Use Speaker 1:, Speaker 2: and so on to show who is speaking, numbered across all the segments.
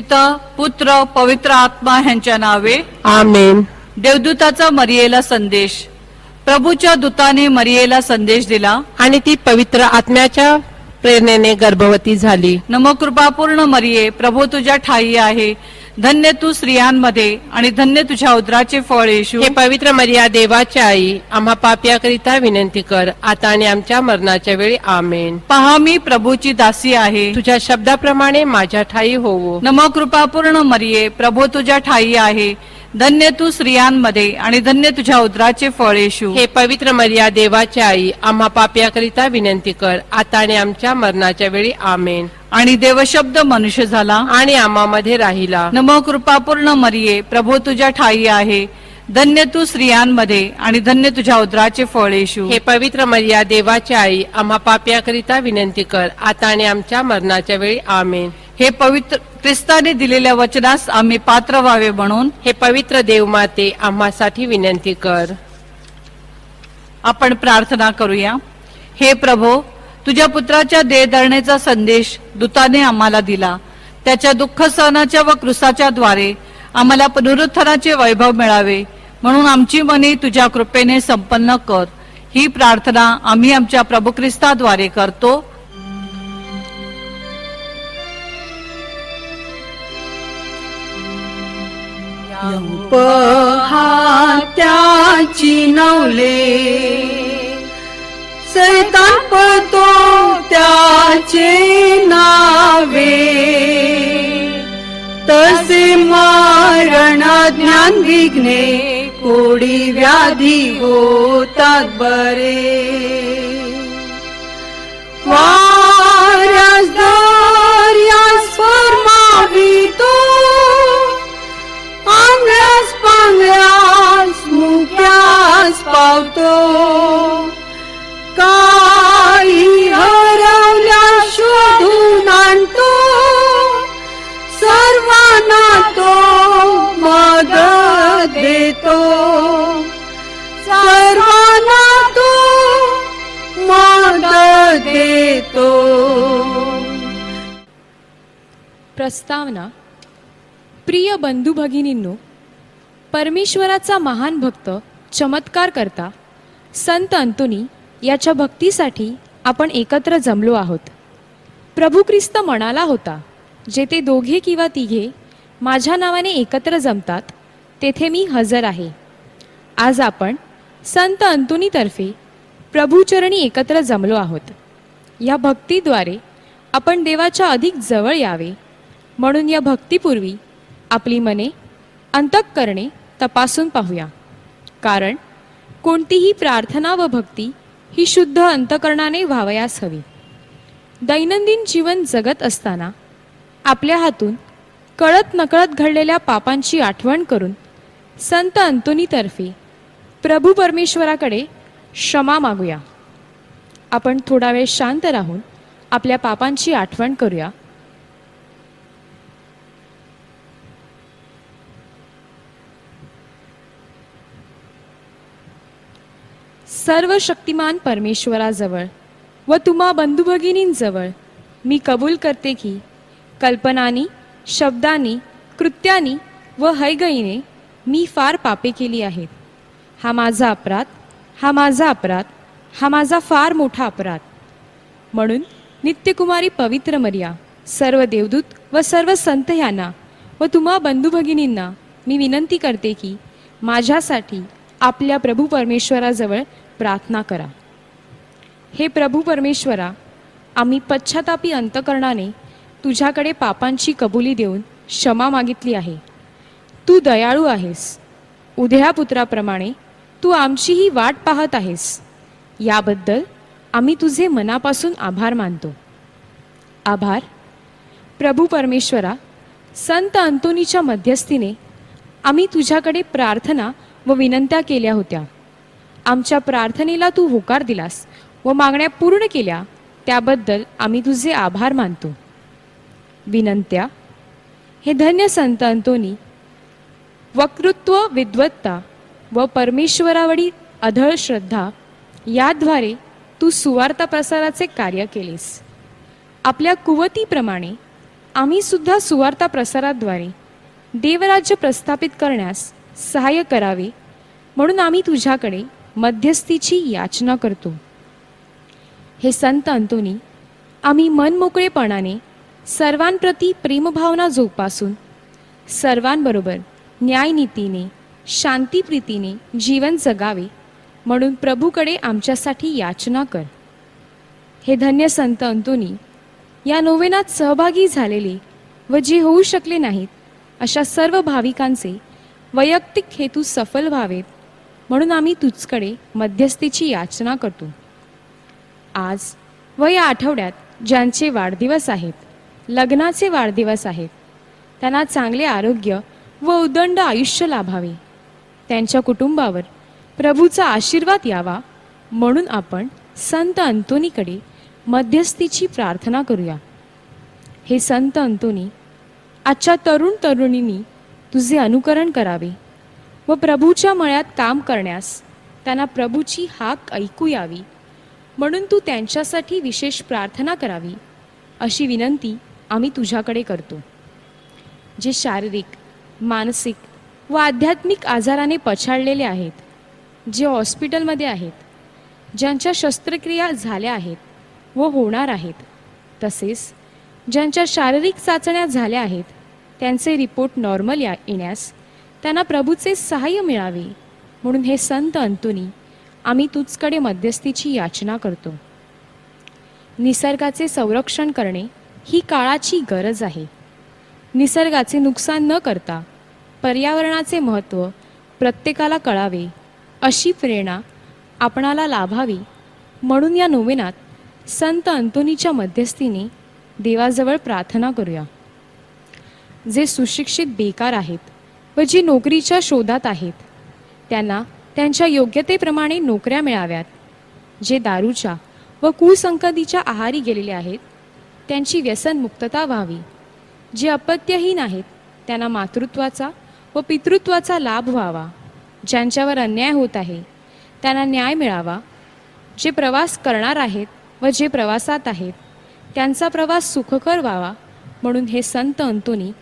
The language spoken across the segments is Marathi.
Speaker 1: पिता पुत्र पवित्र आत्मा ह्यांच्या नावे.
Speaker 2: आमेन.
Speaker 1: देवदूताचा मरियेला संदेश. प्रभूच्या दूताने मरियेला संदेश दिला.
Speaker 2: आणि ती पवित्र आत्म्याच्या प्रेरणेने गर्भवती झाली.
Speaker 1: नमकृपापूर्ण मरिये प्रभू तुझ्या ठाई आहे. धन्य तू स्त्रियांमध्ये आणि धन्य तुझ्या उदराचे फळ येशू.
Speaker 2: हे पवित्र मर्या देवाची आई आम्हा पाप्याकरिता विनंती कर आता आणि आमच्या मरणाच्या वेळी आमेन.
Speaker 1: पहा मी प्रभूची दासी आहे.
Speaker 2: तुझ्या शब्दाप्रमाणे माझ्या ठाई होवो.
Speaker 1: नमकृपापूर्ण मरिये प्रभू तुझ्या ठाई आहे. धन्य तू स्त्रियांमध्ये आणि धन्य तुझ्या उदराचे फळ येशू.
Speaker 2: हे पवित्र मर्या देवाची आई आम्हा पाप्याकरिता विनंती कर. आता आणि आमच्या मरणाच्या वेळी आमेन.
Speaker 1: आणि देवशब्द मनुष्य झाला.
Speaker 2: आणि आम्हामध्ये राहिला.
Speaker 1: नमो कृपापूर्ण मरिये प्रभू तुझ्या ठाई आहे. धन्य तू स्त्रियांमध्ये आणि धन्य तुझ्या उदराचे फळ येशू.
Speaker 2: हे पवित्र मर्या देवाची आई आम्हा पाप्याकरिता विनंती कर. आता आणि आमच्या मरणाच्या वेळी आमेन.
Speaker 1: हे पवित्र ख्रिस्ताने दिलेल्या वचनास आम्ही पात्र व्हावे म्हणून
Speaker 2: हे पवित्र देवमाते आम्हासाठी विनंती कर.
Speaker 1: आपण प्रार्थना करूया. हे प्रभो तुझ्या पुत्राच्या देहधरणेचा संदेश दूताने आम्हाला दिला. त्याच्या दुःख सहनाच्या व कृसाच्या द्वारे आम्हाला पुनरुत्थानाचे वैभव मिळावे. म्हणून आमची मने तुझ्या कृपेने संपन्न कर. ही प्रार्थना आम्ही आमच्या प्रभू ख्रिस्ताद्वारे करतो.
Speaker 3: त्याची नवले. सैताप तो त्याचे नावे. तसे मारण ज्ञान विघ्ने कोडी व्याधी होतात बरे. वारसदार पावतो काही हरवल्या शोधून आणतो. सर्वांना तो मदत देतो. सर्वांना तो मदत देतो.
Speaker 4: प्रस्तावना. प्रिय बंधू भगिनींनो परमेश्वराचा महान भक्त चमत्कार करता संत अंतुनी याच्या भक्तीसाठी आपण एकत्र जमलो आहोत. प्रभू ख्रिस्त म्हणाला होता जेथे दोघे किंवा तिघे माझ्या नावाने एकत्र जमतात तेथे मी हजर आहे. आज आपण संत अंतुनीतर्फे प्रभूचरणी एकत्र जमलो आहोत. या भक्तीद्वारे आपण देवाच्या अधिक जवळ यावे म्हणून या भक्तीपूर्वी आपली मने अंतक करणे तपासून पाहूया. कारण कोणतीही प्रार्थना व भक्ती ही शुद्ध अंतकरणाने व्हावयास हवी. दैनंदिन जीवन जगत असताना आपल्या हातून कळत नकळत घडलेल्या पापांची आठवण करून संत अंतोनीतर्फे प्रभू परमेश्वराकडे क्षमा मागूया. आपण थोडा वेळ शांत राहून आपल्या पापांची आठवण करूया. सर्व शक्तिमान परमेश्वराजवळ व तुम्हा बंधुभगिनींजवळ मी कबूल करते की कल्पनानी शब्दानी कृत्यानी व हैगईने मी फार पापे केली आहेत. हा माझा अपराध हा माझा अपराध हा माझा फार मोठा अपराध. म्हणून नित्यकुमारी पवित्र मर्या सर्व देवदूत व सर्व संत यांना व तुम्हा बंधुभगिनींना मी विनंती करते की माझ्यासाठी आपल्या प्रभू परमेश्वराजवळ प्रार्थना करा. हे प्रभू परमेश्वरा आम्ही पश्चातापी अंतकरणाने तुझ्याकडे पापांची कबुली देऊन क्षमा मागितली आहे. तू दयाळू आहेस. उद्या पुत्राप्रमाणे तू आमचीही वाट पाहत आहेस. याबद्दल आम्ही तुझे मनापासून आभार मानतो. आभार. प्रभू परमेश्वरा संत अंतोनीच्या मध्यस्थीने आम्ही तुझ्याकडे प्रार्थना व विनंत्या केल्या होत्या. आमच्या प्रार्थनेला तू होकार दिलास व मागण्या पूर्ण केल्या त्याबद्दल आम्ही तुझे आभार मानतो. विनंत्या हे धन्य संत अंतोनी वक्तृत्व विद्वत्ता व परमेश्वरावडी अधळ श्रद्धा याद्वारे तू सुवार्ता प्रसाराचे कार्य केलेस. आपल्या कुवतीप्रमाणे आम्ही सुद्धा सुवार्ता प्रसाराद्वारे देवराज्य प्रस्थापित करण्यास सहाय्य करावे म्हणून आम्ही तुझ्याकडे मध्यस्थीची याचना करतो. हे संत अंतोनी आम्ही मनमोकळेपणाने सर्वांप्रती प्रेमभावना जोपासून सर्वांबरोबर न्यायनीतीने शांतीप्रीतीने जीवन जगावे म्हणून प्रभूकडे आमच्यासाठी याचना कर. हे धन्य संत अंतोनी या नोवेनात सहभागी झालेले व जे होऊ शकले नाहीत अशा सर्व भाविकांचे वैयक्तिक हेतू सफल व्हावेत म्हणून आम्ही तुझकडे मध्यस्थीची याचना करतो. आज व या आठवड्यात ज्यांचे वाढदिवस आहेत लग्नाचे वाढदिवस आहेत त्यांना चांगले आरोग्य व उदंड आयुष्य लाभावे. त्यांच्या कुटुंबावर प्रभूचा आशीर्वाद यावा म्हणून आपण संत अंतोनीकडे मध्यस्थीची प्रार्थना करूया. हे संत अंतोनी आजच्या तरुण तरुणींनी तुझे अनुकरण करावे. व प्रभूच्या मळ्यात काम करण्यास. त्यांना प्रभूची हाक ऐकू यावी. म्हणून तू त्यांच्यासाठी विशेष प्रार्थना करावी. अशी विनंती आम्ही तुझ्याकडे करतो. जे शारीरिक मानसिक व आध्यात्मिक आजाराने पछाडलेले आहेत जे हॉस्पिटलमध्ये आहेत ज्यांच्या शस्त्रक्रिया झाल्या आहेत व होणार आहेत तसेच ज्यांच्या शारीरिक चाचण्या झाल्या आहेत त्यांचे रिपोर्ट नॉर्मल या येण्यास त्यांना प्रभूचे सहाय्य मिळावे. म्हणून हे संत अंतोनी आम्ही तुझकडे मध्यस्थीची याचना करतो. निसर्गाचे संरक्षण करणे ही काळाची गरज आहे. निसर्गाचे नुकसान न करता पर्यावरणाचे महत्त्व प्रत्येकाला कळावे अशी प्रेरणा आपणाला लाभावी म्हणून या नोवेनात संत अंतोनीच्या मध्यस्थीने देवाजवळ प्रार्थना करूया. जे सुशिक्षित बेकार आहेत व जी नोकरीच्या शोधात आहेत. त्यांना त्यांच्या योग्यतेप्रमाणे नोकऱ्या मिळाव्यात. जे दारूच्या व कुसंकदीच्या आहारी गेलेले आहेत त्यांची व्यसनमुक्तता व्हावी. जे अपत्यहीन आहेत त्यांना मातृत्वाचा व पितृत्वाचा लाभ व्हावा. ज्यांच्यावर अन्याय होत आहे त्यांना न्याय मिळावा. जे प्रवास करणार आहेत व जे प्रवासात आहेत त्यांचा प्रवास सुखकर व्हावा म्हणून हे संत अंतोनी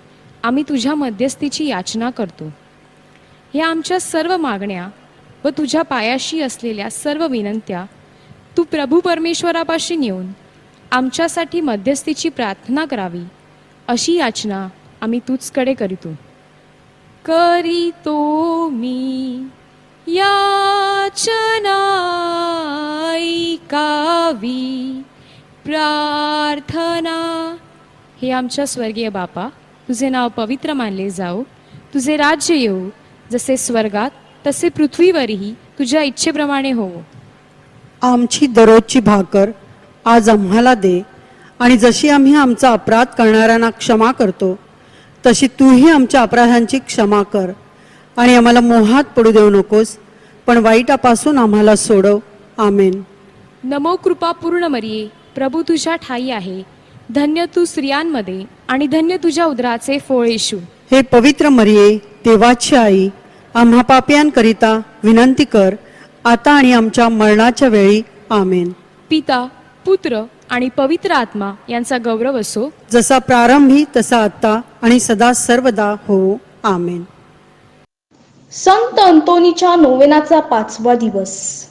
Speaker 4: आम्ही तुझ्या मध्यस्थीची याचना करतो. या आमच्या सर्व मागण्या व तुझ्या पायाशी असलेल्या सर्व विनंत्या तू प्रभू परमेश्वरापाशी नेऊन आमच्यासाठी मध्यस्थीची प्रार्थना करावी अशी याचना आम्ही तूचकडे करीतो. करीतो मी याचना ऐकावी प्रार्थना. हे आमच्या स्वर्गीय बापा तुझे नाव पवित्र मानले जाओ. तुझे राज्य येऊ जसे स्वर्गात तसे पृथ्वीवरही तुझ्या इच्छेप्रमाणे होवो.
Speaker 5: आमची दररोजची भाकर आज आम्हाला दे आणि जशी आम्ही आमचा अपराध करणाऱ्यांना क्षमा करतो तशी तूही आमच्या अपराधांची क्षमा कर आणि आम्हाला मोहात पडू देऊ नकोस पण वाईटापासून आम्हाला सोडव. आमेन.
Speaker 4: नमो कृपा पूर्ण मरिये. प्रभू तुझ्या ठाई आहे. धन्य तू स्त्रियांमध्ये. आणि धन्य तुझ्या उदराचे फळ येशू.
Speaker 5: हे पवित्र मरिये देवाची आई आम्हा पापियांकरिता विनंती कर आता आणि आमच्या मरणाच्या वेळी आमेन.
Speaker 4: पिता पुत्र आणि पवित्र आत्मा यांचा गौरव असो.
Speaker 5: जसा प्रारंभी तसा आता आणि सदा सर्वदा हो आमेन.
Speaker 6: संत अंतोनीच्या नोवेनाचा पाचवा दिवस.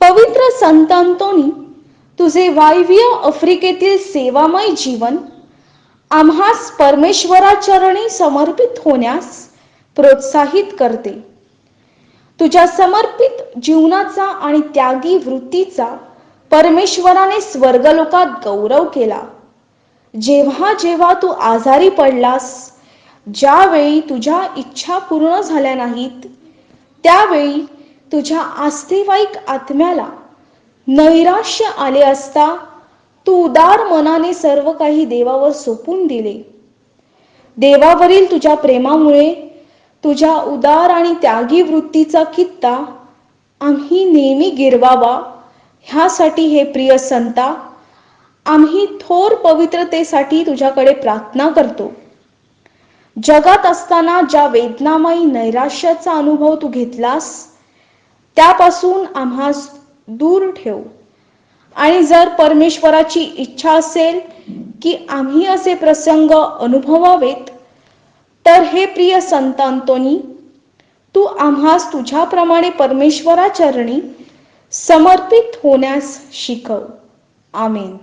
Speaker 6: पवित्र संत अंतोनी तुझे वायव्य आफ्रिकेतील सेवामय जीवन आम्हास परमेश्वराचरणी समर्पित होण्यास प्रोत्साहित करते. तुझ्या समर्पित जीवनाचा आणि त्यागी वृत्तीचा परमेश्वराने स्वर्गलोकात गौरव केला. जेव्हा जेव्हा तू आजारी पडलास ज्यावेळी तुझ्या इच्छा पूर्ण झाल्या नाहीत त्यावेळी तुझ्या आस्थेवाईक आत्म्याला नैराश्य आले असता तू उदार मनाने सर्व काही देवावर सोपून दिले. देवावरील तुझ्या प्रेमामुळे तुझ्या उदार आणि त्यागी वृत्तीचा कित्ता आम्ही नेहमी गिरवावा. ह्यासाठी हे प्रिय संता आम्ही थोर पवित्रतेसाठी तुझ्याकडे प्रार्थना करतो. जगात असताना ज्या वेदनामयी नैराश्याचा अनुभव तू घेतलास त्यापासून आम्हास दूर ठेव. आणि जर परमेश्वराची इच्छा असेल की आम्ही असे प्रसंग अनुभवावेत तर हे प्रिय संत अंतोनी तू आम्हास तुझ्याप्रमाणे परमेश्वराचरणी समर्पित होण्यास शिकव. आमेन.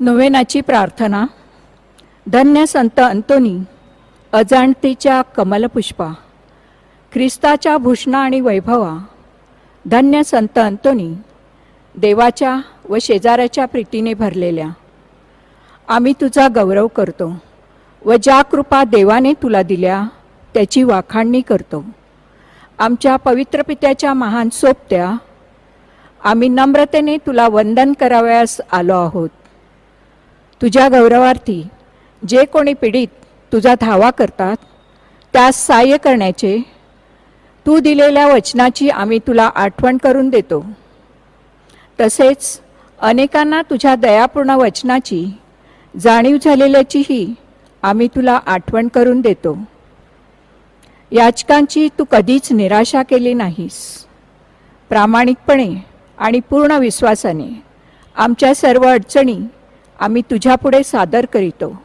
Speaker 7: नोवेनाची प्रार्थना. धन्य संत अंतोनी अजाणतेच्या कमलपुष्पा. ख्रिस्ताच्या भूषणा आणि वैभवा धन्य संत अंतोनी देवाच्या व शेजाऱ्याच्या प्रीतीने भरलेल्या. आम्ही तुझा गौरव करतो व ज्या कृपा देवाने तुला दिल्या त्याची वाखाणणी करतो. आमच्या पवित्र पित्याच्या महान सोबत्या आम्ही नम्रतेने तुला वंदन करावयास आलो आहोत. तुझ्या गौरवार्थी जे कोणी पीडित तुझा धावा करतात त्यास सहाय्य करण्याचे तू दिलेल्या वचनाची आम्ही तुला आठवण करून देतो. तसेच अनेकांना तुझ्या दयापूर्ण वचनाची जाणीव झालेल्याचीही आम्ही तुला आठवण करून देतो. याचकांची तू कधीच निराशा केली नाहीस. प्रामाणिकपणे आणि पूर्ण विश्वासाने आमच्या सर्व अडचणी आम्ही तुझ्यापुढे सादर करीतो.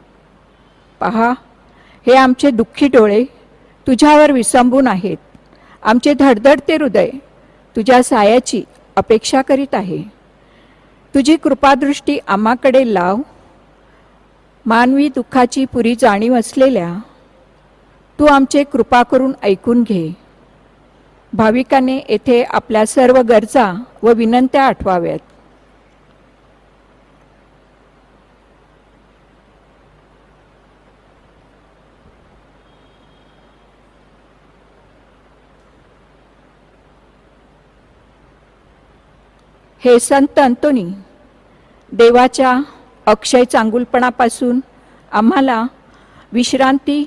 Speaker 7: पहा हे आमचे दुःखी डोळे तुझ्यावर विसंबून आहेत. आमचे धडधडते हृदय तुझ्या सायाची अपेक्षा करीत आहे. तुझी कृपादृष्टी आम्हाकडे लाव. मानवी दुःखाची पुरी जाणीव असलेल्या तू आमचे कृपा करून ऐकून घे. भाविकाने येथे आपल्या सर्व गरजा व विनंत्या आठवाव्यात. हे संत अंतोनी देवाच्या अक्षय चांगुलपणापासून आम्हाला विश्रांती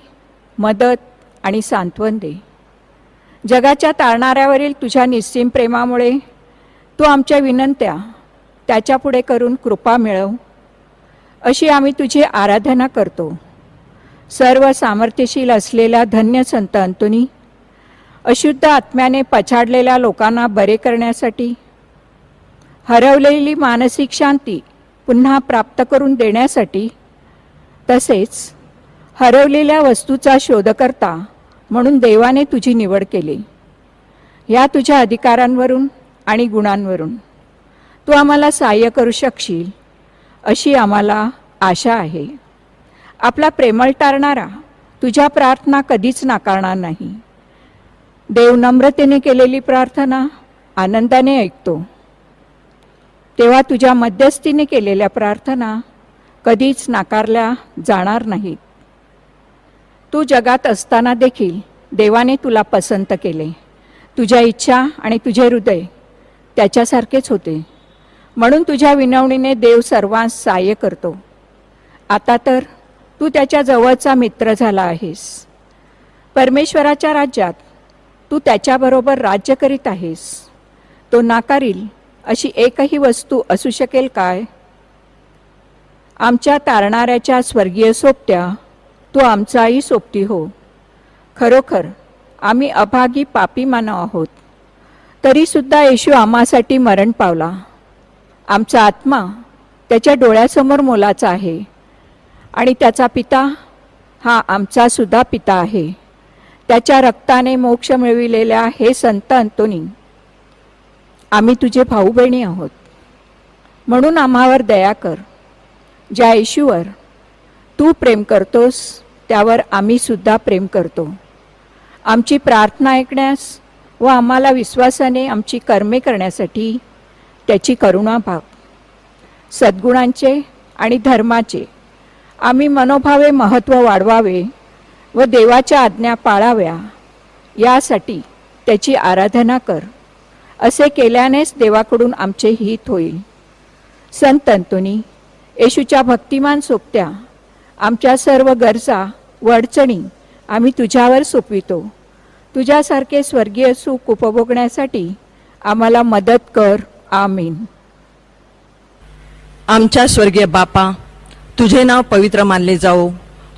Speaker 7: मदत आणि सांत्वन दे. जगाच्या तारणाऱ्यावरील तुझ्या निस्सीम प्रेमामुळे तू आमच्या विनंत्या त्याच्यापुढे करून कृपा मिळव. अशी आम्ही तुझी आराधना करतो. सर्व सामर्थ्यशील असलेल्या धन्य संत अंतुनी अशुद्ध आत्म्याने पछाडलेल्या लोकांना बरे करण्यासाठी हरवलेली मानसिक शांती पुन्हा प्राप्त करून देण्यासाठी तसेच हरवलेल्या वस्तूचा शोधकर्ता म्हणून देवाने तुझी निवड केली. या तुझ्या अधिकारांवरून आणि गुणांवरून. तू आम्हाला सहाय्य करू शकशील अशी आम्हाला आशा आहे. आपला प्रेमळ टारणारा तुझ्या प्रार्थना कधीच नाकारणार नाही. देव नम्रतेने केलेली प्रार्थना आनंदाने ऐकतो. तेव्हा तुझ्या मध्यस्थीने केलेल्या प्रार्थना कधीच नाकारल्या जाणार नाहीत. तू जगात असताना देखील देवाने तुला पसंत केले. तुझ्या इच्छा आणि तुझे हृदय त्याच्यासारखेच होते. म्हणून तुझ्या विनवणीने देव सर्वांस सहाय्य करतो. आता तर तू त्याच्या जवळचा मित्र झाला आहेस. परमेश्वराच्या राज्यात तू त्याच्याबरोबर राज्य करीत आहेस. तो नाकारील अशी एकही वस्तू असू शकेल काय? आमच्या तारणाऱ्याच्या स्वर्गीय सोबत्या तू आमचाही सोबती हो. खरोखर आम्ही अभागी पापी मानव आहोत. तरीसुद्धा येशू आम्हासाठी मरण पावला. आमचा आत्मा त्याच्या डोळ्यासमोर मोलाचा आहे. आणि त्याचा पिता हा आमचासुद्धा पिता आहे. त्याच्या रक्ताने मोक्ष मिळविलेल्या हे संत अंतोनी आम्ही तुझे भाऊ बहिणी आहोत. म्हणून आम्हावर दया कर. ज्या येशूवर तू प्रेम करतोस त्यावर आम्ही सुद्धा प्रेम करतो. आमची प्रार्थना ऐकण्यास व आम्हाला विश्वासाने आमची कर्मे करण्यासाठी त्याची करुणा भाग. सद्गुणांचे आणि धर्माचे आम्ही मनोभावे महत्त्व वाढवावे व देवाच्या आज्ञा पाळाव्या यासाठी त्याची आराधना कर. असे केल्यानेच देवाकडून आमचे हित होईल. संत अंतोनी येशूच्या भक्तिमान सोबत्या आमच्या सर्व गरजा व अडचणी आम्ही तुझ्यावर सोपवितो. तुझ्यासारखे स्वर्गीय सुख उपभोगण्यासाठी आम्हाला मदत कर. आमीन.
Speaker 8: आमच्या स्वर्गीय बापा तुझे नाव पवित्र मानले जाओ.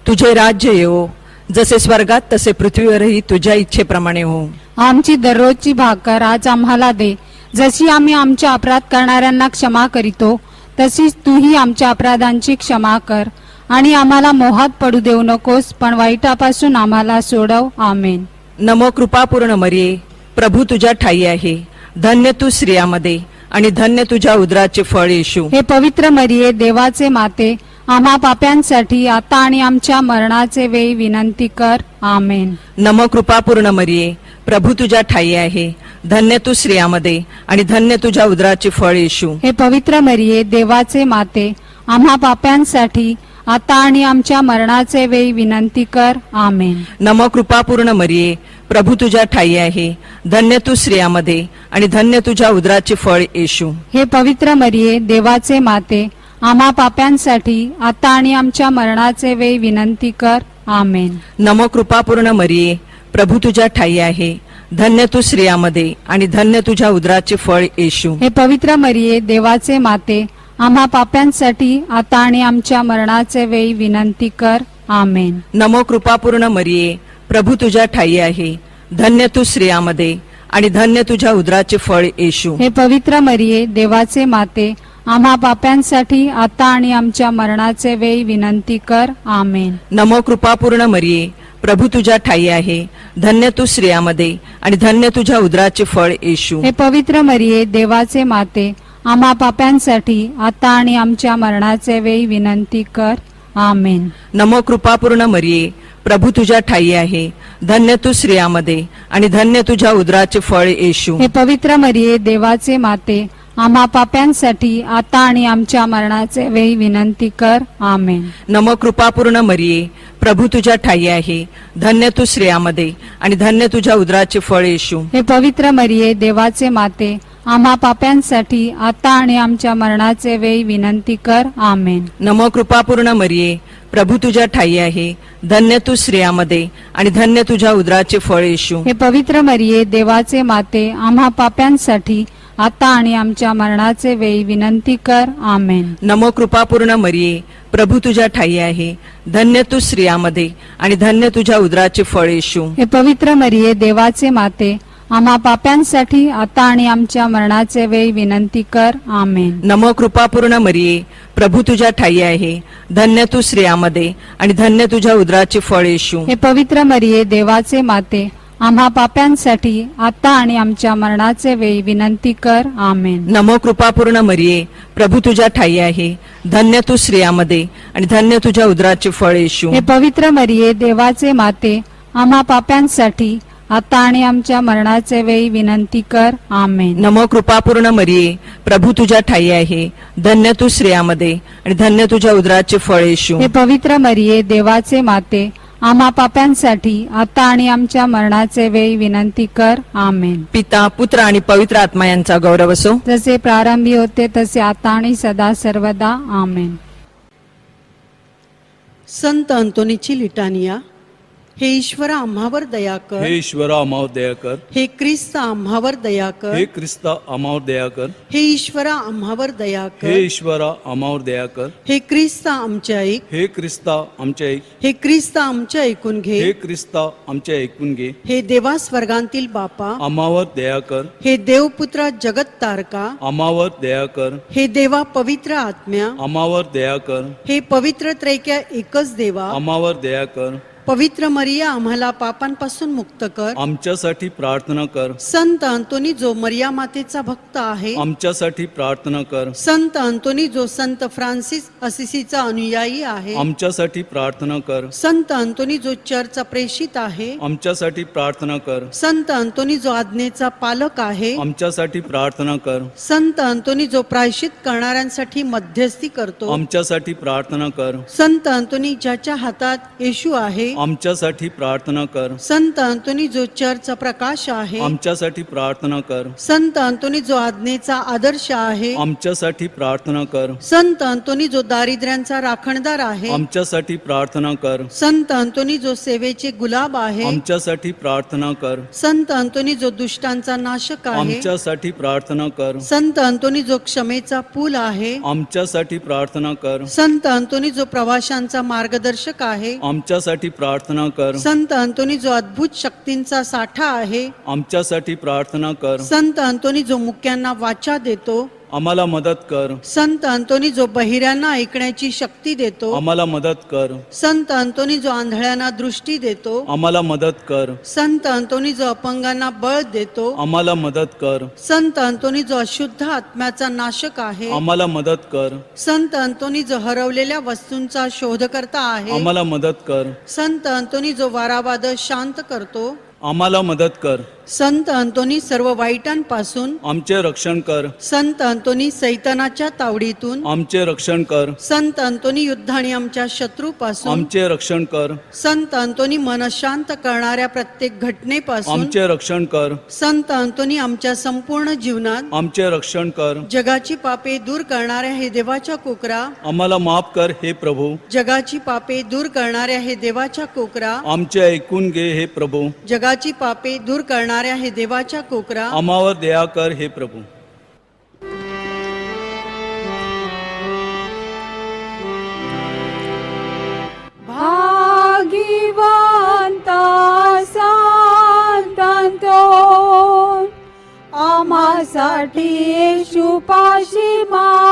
Speaker 8: तुझे राज्य येवो. जसे स्वर्गात तसे पृथ्वीवरही तुझ्या इच्छेप्रमाणे हो
Speaker 9: आमची दररोजची भाकर आज आम्हाला दे. जशी आम्ही आमच्या अपराध करणाऱ्यांना क्षमा करीतो तशीच तूही आमच्या अपराधांची क्षमा कर आणि आम्हाला मोहात पडू देऊ नकोस पण वाईटापासून आम्हाला सोडव. आमेन.
Speaker 8: नमो कृपापूर्ण मरिये प्रभू तुझ्या ठाई आहे. धन्य तू स्त्रियामध्ये आणि धन्य तुझ्या उदराचे फळ येशू.
Speaker 9: हे पवित्र मरिये देवाचे माते आम्हा पाप्यांसाठी आता आणि आमच्या मरणाचे वेळी विनंती कर. आमेन.
Speaker 8: नमो कृपापूर्ण मरिये. प्रभू तुझ्या ठाई आहे. धन्य तू स्त्रियामध्ये आणि धन्य तुझ्या उदराचे फळ येशू.
Speaker 9: हे पवित्र मरिये देवाचे माते आम्हा पाप्यांसाठी आता आणि आमच्या मरणाचे वेळी विनंती कर. आमेन.
Speaker 8: नमो कृपापूर्ण मरिये. प्रभू तुझ्या ठाई आहे. धन्य तू स्त्रियामध्ये आणि धन्य तुझ्या उदराचे फळ येशू.
Speaker 9: हे पवित्र मरिये देवाचे माते आम्हा पाप्यांसाठी आता आणि आमच्या मरणाचे वेळी विनंती कर. आमेन.
Speaker 8: नमो कृपापूर्ण मरिये प्रभू तुझ्या ठाई आहे. धन्य तू स्त्रियामध्ये आणि धन्य तुझ्या उदराचे फळ येशू.
Speaker 9: हे पवित्र मरिये देवाचे माते आम्हा पाप्यांसाठी आता आणि आमच्या मरणाचे वेळी विनंती कर. आमेन.
Speaker 8: नमो कृपापूर्ण मरिये प्रभू तुझ्या ठाई आहे. धन्य तू स्त्रियामध्ये आणि धन्य तुझ्या उदराचे फळ येशू.
Speaker 9: हे पवित्र मरिये देवाचे माते आम्हा पाप्यांसाठी आता आणि आमच्या मरणाचे वेळी विनंती कर. आमेन.
Speaker 8: नमो कृपापूर्ण मरिये. प्रभू तुझ्या ठाई आहे. धन्य तू स्त्रियामध्ये आणि धन्य तुझ्या उदराचे फळ येशू.
Speaker 9: हे पवित्र मरिये देवाचे माते आम्हा पाप्यांसाठी आता आणि आमच्या मरणाचे वेळी विनंती कर. आमेन.
Speaker 8: नमो कृपापूर्ण मरिये. प्रभू तुझ्या ठाई आहे. धन्य तू स्त्रियामध्ये आणि धन्य तुझ्या उदराचे फळ येशू.
Speaker 9: हे पवित्र मरिये देवाचे माते आम्हा पाप्यांसाठी आता आणि आमच्या मरणाचे वेळी विनंती कर. आमेन.
Speaker 8: नमो कृपापूर्ण मरिये प्रभू तुझ्या ठाई आहे. धन्य तू स्त्रियामध्ये आणि धन्य तुझ्या उदराचे फळ येशू.
Speaker 9: हे पवित्र मरिये देवाचे माते आम्हा पाप्यांसाठी आता आणि आमच्या मरणाचे वेळी विनंती कर. आमेन.
Speaker 8: नमो कृपापूर्ण मरिये प्रभू तुझ्या ठाई आहे. धन्य तू स्त्रियामध्ये आणि धन्य तुझ्या उदराचे फळ येशू.
Speaker 9: हे पवित्र मरिये देवाचे माते आम्हा पाप्यांसाठी आता आणि आमच्या मरणाचे वेळी विनंती कर. आमेन.
Speaker 8: नमो कृपापूर्ण मरिये प्रभू तुझ्या ठाई आहे धन्य तू स्त्रियामध्ये आणि धन्य तुझ्या उदराचे फळ येशू.
Speaker 9: हे पवित्र मरिये देवाचे माते आम्हा पाप्यांसाठी आता आणि आमच्या मरणाचे वेळी विनंती कर. आमेन.
Speaker 8: नमो कृपापूर्ण मरिये प्रभू तुझ्या ठाई आहे धन्य तू स्त्रियामध्ये आणि धन्य तुझ्या उदराचे फळ येशू.
Speaker 9: हे पवित्र मरिये देवाचे माते आम्हा पाप्यांसाठी आता आणि आमच्या मरणाचे वेळी विनंती कर. आमेन.
Speaker 8: नमो कृपापूर्ण मरिये प्रभू तुझ्या ठाई आहे. धन्य तू स्त्रियामध्ये आणि धन्य तुझ्या उदराचे फळ येशू.
Speaker 9: हे पवित्र मरिये देवाचे माते आम्हा पाप्यांसाठी आता आणि आमच्या मरणाचे वेळी विनंती कर. आमेन.
Speaker 8: नमो कृपापूर्ण मरिये प्रभू तुझ्या ठाई आहे. धन्य तू स्त्रियामध्ये आणि धन्य तुझ्या उदराचे फळ येशू.
Speaker 9: हे पवित्र मरिये देवाचे माते आम्हा पाप्यांसाठी आता आणि आमच्या मरणाचे वेळी विनंती कर. आमेन.
Speaker 8: पिता पुत्र आणि पवित्र आत्मा यांचा गौरव असो.
Speaker 9: जसे प्रारंभी होते तसे आता आणि सदा सर्वदा. आमेन.
Speaker 5: संत अंतोनीची लिटानिया हे ईश्वर आम्हावर दया कर
Speaker 10: हे ईश्वरा आम्हावर दया कर
Speaker 5: हे ख्रिस्त आम्हावर दया कर
Speaker 10: हे ख्रिस्ता आम्हावर दया कर
Speaker 5: हे ईश्वरा आम्हावर दया
Speaker 10: हे
Speaker 5: कर
Speaker 10: ईश्वरा आम्हावर दया कर
Speaker 5: हे ख्रिस्त आमच्या ऐक
Speaker 10: हे ख्रिस्ता आमच्या ऐक
Speaker 5: हे ख्रिस्त आमच्या ऐकून घे
Speaker 10: हे ख्रिस्ता आमच्या ऐकून घे
Speaker 5: हे देवा स्वर्गांतील बापा
Speaker 10: आम्हावर दया कर
Speaker 5: हे देवपुत्रा जगत तारका
Speaker 10: आम्हावर दया कर
Speaker 5: हे देवा पवित्र आत्म्या
Speaker 10: आम्हावर दया कर
Speaker 5: हे पवित्र त्रैक्या एकच देवा
Speaker 10: आम्हावर दया कर
Speaker 5: पवित्र मरिया आम्हाला पापांपासून मुक्त कर.
Speaker 10: आमच्यासाठी प्रार्थना कर.
Speaker 5: संत अंतोनी जो मरिया मातेचा भक्त आहे.
Speaker 10: आमच्यासाठी प्रार्थना कर.
Speaker 5: संत अंतोनी जो संत फ्रान्सिस असिसीचा अनुयायी आहे.
Speaker 10: आमच्यासाठी प्रार्थना कर.
Speaker 5: संत अंतोनी जो चर्चचा प्रेषित आहे.
Speaker 10: आमच्यासाठी प्रार्थना कर.
Speaker 5: संत अंतोनी जो आज्ञेचा पालक आहे.
Speaker 10: आमच्यासाठी प्रार्थना कर.
Speaker 5: संत अंतोनी जो प्रायश्चित करणाऱ्यांसाठी मध्यस्थी करतो.
Speaker 10: आमच्यासाठी प्रार्थना कर.
Speaker 5: संत अंतोनी ज्याच्या हातात येशू आहे.
Speaker 10: आमच्यासाठी प्रार्थना कर.
Speaker 5: संत अंतोनी जो चर्चचा प्रकाश आहे
Speaker 10: आमच्यासाठी प्रार्थना कर.
Speaker 5: संत अंतोनी जो आज्ञेचा आदर्श आहे
Speaker 10: आमच्यासाठी प्रार्थना कर.
Speaker 5: संत अंतोनी जो दारिद्र्यांचा राखणदार आहे
Speaker 10: आमच्यासाठी प्रार्थना कर.
Speaker 5: संत अंतोनी जो सेवेचे गुलाब आहे
Speaker 10: आमच्यासाठी प्रार्थना कर.
Speaker 5: संत अंतोनी जो दुष्टांचा नाशक आहे
Speaker 10: आमच्यासाठी प्रार्थना कर.
Speaker 5: संत अंतोनी जो क्षमेचा पूल आहे
Speaker 10: आमच्यासाठी प्रार्थना कर.
Speaker 5: संत अंतोनी जो प्रवाशांचा मार्गदर्शक आहे
Speaker 10: आमच्यासाठी प्रार्थना कर.
Speaker 5: संत अंतोनी जो अद्भुत शक्तींचा साठा आहे
Speaker 10: आमच्यासाठी प्रार्थना कर.
Speaker 5: संत अंतोनी जो मुक्यांना वाचा देतो
Speaker 10: आम्हाला मदत कर.
Speaker 5: संत अंतोनी जो बहिऱ्यांना ऐकण्याची शक्ती देतो
Speaker 10: आम्हाला मदत कर.
Speaker 5: संत अंतोनी जो आंधळ्यांना दृष्टी देतो
Speaker 10: आम्हाला मदत कर.
Speaker 5: संत अंतोनी जो अपंगांना बळ देतो
Speaker 10: आम्हाला मदत कर.
Speaker 5: संत अंतोनी जो अशुद्ध आत्म्याचा नाशक आहे
Speaker 10: आम्हाला मदत कर.
Speaker 5: संत अंतोनी जो हरवलेल्या वस्तूंचा शोधकर्ता आहे
Speaker 10: आम्हाला मदत कर.
Speaker 5: संत अंतोनी जो वारावाद शांत करतो
Speaker 10: आम्हाला मदत कर.
Speaker 5: संत अंतोनी सर्व वाईटांपासून
Speaker 10: आमचे रक्षण कर.
Speaker 5: संत अंतोनी सैतानाच्या तावडीतून
Speaker 10: आमचे रक्षण कर.
Speaker 5: संत अंतोनी युद्ध आणि आमच्या शत्रूपासून
Speaker 10: आमचे रक्षण कर.
Speaker 5: संत अंतोनी मन शांत करणाऱ्या प्रत्येक घटनेपासून
Speaker 10: आमचे रक्षण कर.
Speaker 5: संत अंतोनी आमच्या संपूर्ण जीवनात
Speaker 10: आमचे रक्षण कर.
Speaker 5: जगाची पापे दूर करणाऱ्या हे देवाच्या कोकरा
Speaker 10: आम्हाला माफ कर हे प्रभू.
Speaker 5: जगाची पापे दूर करणाऱ्या हे देवाच्या कोकरा
Speaker 10: आमचे ऐकून घे हे प्रभू.
Speaker 5: जगाची पापे दूर करणाऱ्या हे देवाच्या कोकरा.
Speaker 10: आम्हावर दया कर हे प्रभू.
Speaker 9: भागिवंता संतांतो आम्हासाठी शुपाशी मा